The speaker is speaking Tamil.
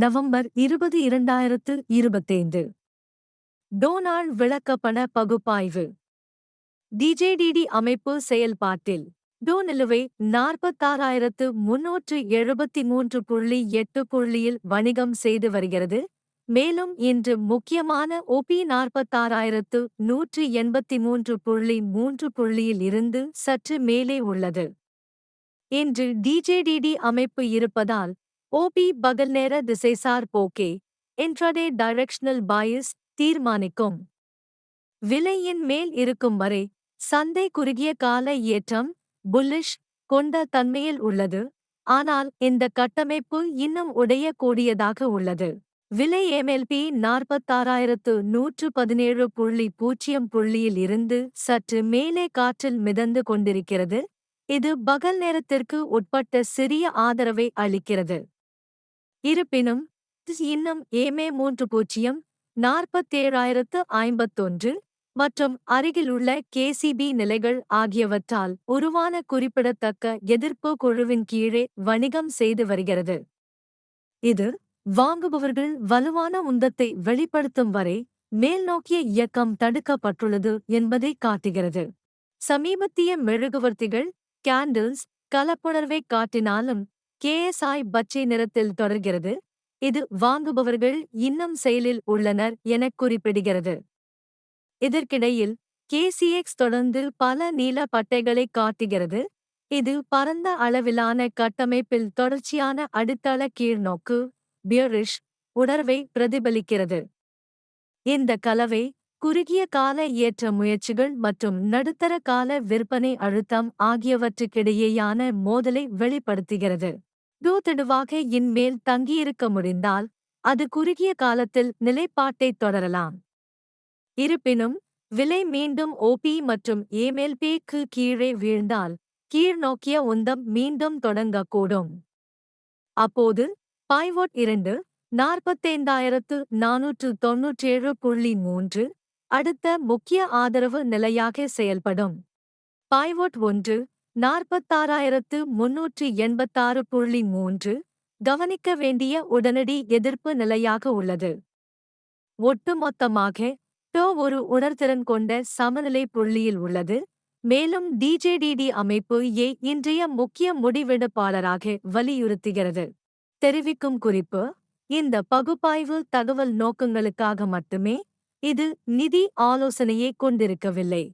நவம்பர் இருபது இரண்டாயிரத்து இருபத்தைந்து. டோனால்ட் விளக்கப்பண பகுப்பாய்வு. டிஜேடிடி அமைப்பு செயல்பாட்டில். டோ நிலுவை நாற்பத்தாறாயிரத்து முன்னூற்று எழுபத்தி மூன்று புள்ளி எட்டு புள்ளியில் வணிகம் செய்து வருகிறது. மேலும் இன்று முக்கியமான ஒபி நாற்பத்தாறாயிரத்து நூற்று எண்பத்தி மூன்று புள்ளி மூன்று புள்ளியில் இருந்து சற்று மேலே உள்ளது. இன்று டிஜேடிடி அமைப்பு இருப்பதால் ஓபி பகல்நேர திசைசார் போக்கே இன்ட்ரடே டைரக்ஷனல் பாயஸ் தீர்மானிக்கும். விலையின் மேல் இருக்கும் வரை சந்தை குறுகிய கால ஏற்றம் புல்லிஷ் கொண்ட தன்மையில் உள்ளது. ஆனால் இந்த கட்டமைப்பு இன்னும் உடையக்கூடியதாக உள்ளது. விலை எம்எல்பி நாற்பத்தாறாயிரத்து நூற்று பதினேழு புள்ளி பூஜ்ஜியம் புள்ளியில் இருந்து சற்று மேலே காற்றில் மிதந்து கொண்டிருக்கிறது. இது பகல் நேரத்திற்கு உட்பட்ட சிறிய ஆதரவை அளிக்கிறது. இருப்பினும் இன்னும் ஏமே மூன்று பூஜ்ஜியம் நாற்பத்தேழாயிரத்து ஐம்பத்தொன்று மற்றும் அருகிலுள்ள கேசிபி நிலைகள் ஆகியவற்றால் உருவான குறிப்பிடத்தக்க எதிர்ப்பு குழுவின் கீழே வணிகம் செய்து வருகிறது. இது வாங்குபவர்கள் வலுவான உந்தத்தை வெளிப்படுத்தும் வரை மேல்நோக்கிய இயக்கம் தடுக்கப்பட்டுள்ளது என்பதை காட்டுகிறது. சமீபத்திய மெழுகுவர்த்திகள் கேண்டில்ஸ் கலப்புணர்வை காட்டினாலும் கேஎஸ்ஐ பச்சை நிறத்தில் தொடர்கிறது. இது வாங்குபவர்கள் இன்னும் செயலில் உள்ளனர் எனக் குறிப்பிடுகிறது. இதற்கிடையில் கேசிஎக்ஸ் தொடர்ந்து பல நீல பட்டைகளை காட்டுகிறது. இது பரந்த அளவிலான கட்டமைப்பில் தொடர்ச்சியான அடித்தள கீழ்நோக்கு பியரிஷ் உணர்வை பிரதிபலிக்கிறது. இந்த கலவை குறுகிய கால ஏற்ற முயற்சிகள் மற்றும் நடுத்தர கால விற்பனை அழுத்தம் ஆகியவற்றுக்கிடையேயான மோதலை வெளிப்படுத்துகிறது. தூதடுவாக இன்மேல் தங்கியிருக்க முடிந்தால் அது குறுகிய காலத்தில் நிலைப்பாட்டை தொடரலாம். இருப்பினும் விலை மீண்டும் ஓபி மற்றும் ஏமெல்பிக்கு கீழே வீழ்ந்தால் கீழ்நோக்கிய உந்தம் மீண்டும் தொடங்கக்கூடும். அப்போது பாய்வோட் இரண்டு நாற்பத்தைந்தாயிரத்து நானூற்று தொன்னூற்றேழு புள்ளி மூன்று அடுத்த முக்கிய ஆதரவு நிலையாக செயல்படும். பாய்வோட் ஒன்று நாற்பத்தாறாயிரத்து முன்னூற்று எண்பத்தாறு புள்ளி மூன்று கவனிக்க வேண்டிய உடனடி எதிர்ப்பு நிலையாக உள்ளது. ஒட்டுமொத்தமாக டோ ஒரு உணர்திறன் கொண்ட சமநிலை புள்ளியில் உள்ளது. மேலும் டிஜேடிடி அமைப்பு ஏ இன்றைய முக்கிய முடிவெடுப்பாளராக வலியுறுத்துகிறது. தெரிவிக்கும் குறிப்பு இந்த பகுப்பாய்வு தகவல் நோக்கங்களுக்காக மட்டுமே இது நிதி ஆலோசனையை கொண்டிருக்கவில்லை.